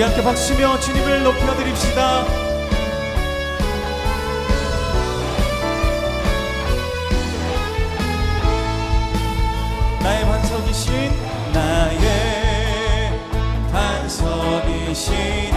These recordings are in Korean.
우리 함께 박수며 주님을 높여드립시다. 나의 반석이신 나의 반석이신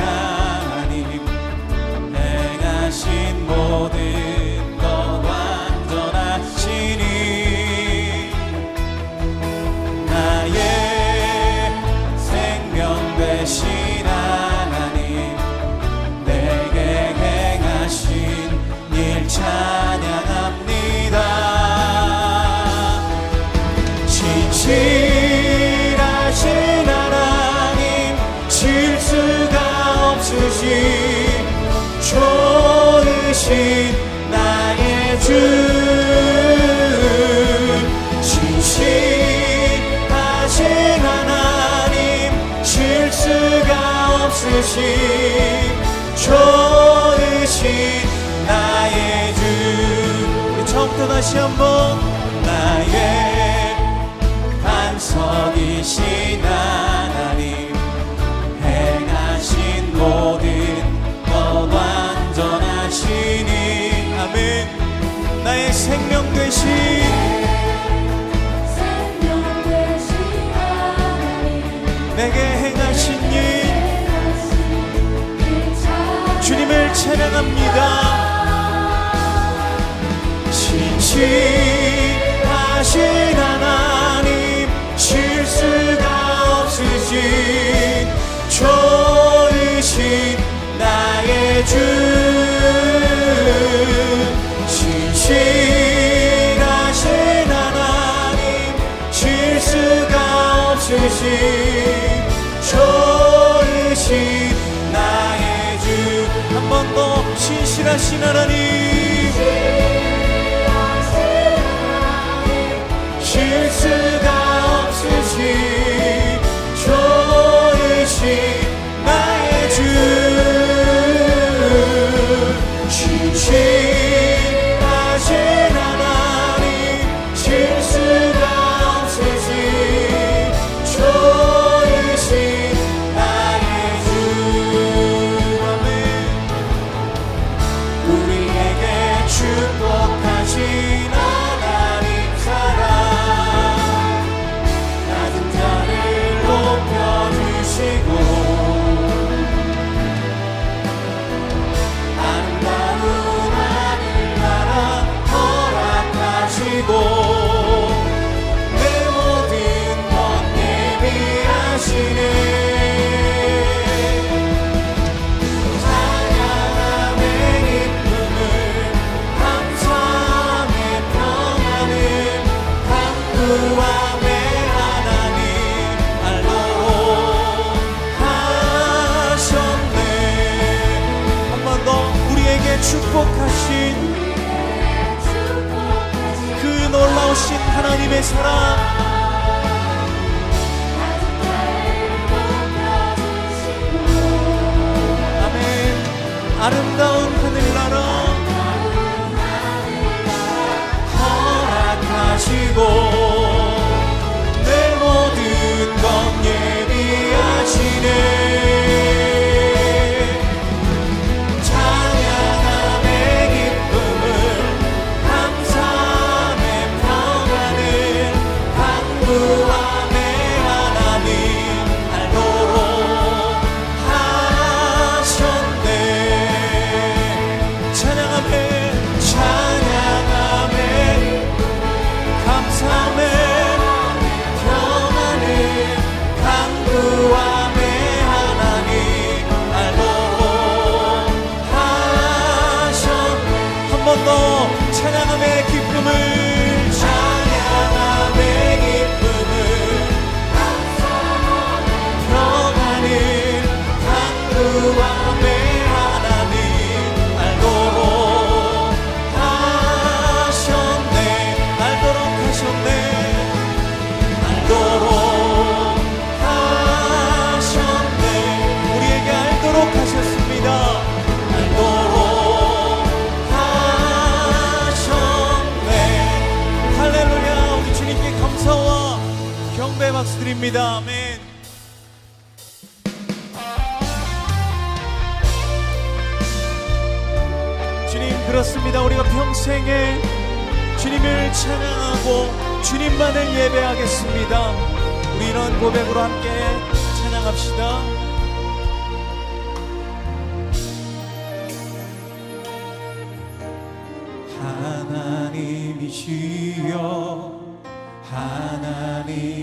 좋으신 나의 주. 우리 처음부터 다시 한번 나의 반석이신 하나님 행하신 모든 것 완전하시니 아멘. 나의 생명 되신 찬양합니다. 신실하신 하나님 쉴 수가 없으신 좋으신 나의 주. 신실하신 하나님 쉴 수가 없으신 신실하신 하나님. 실수 축복하신 그 놀라우신 하나님의 사랑. 아멘. 아름다운 기도합니다. 아멘. 주님 그렇습니다. 우리가 평생에 주님을 찬양하고 주님만을 예배하겠습니다. 우리는 고백으로 함께 찬양합시다. 하나님이시여 하나님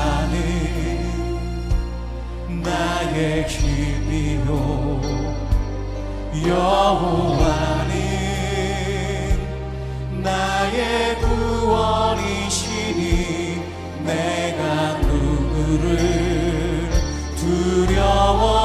나의 힘이요. 여호와는 나의 구원이시니 내가 누구를 두려워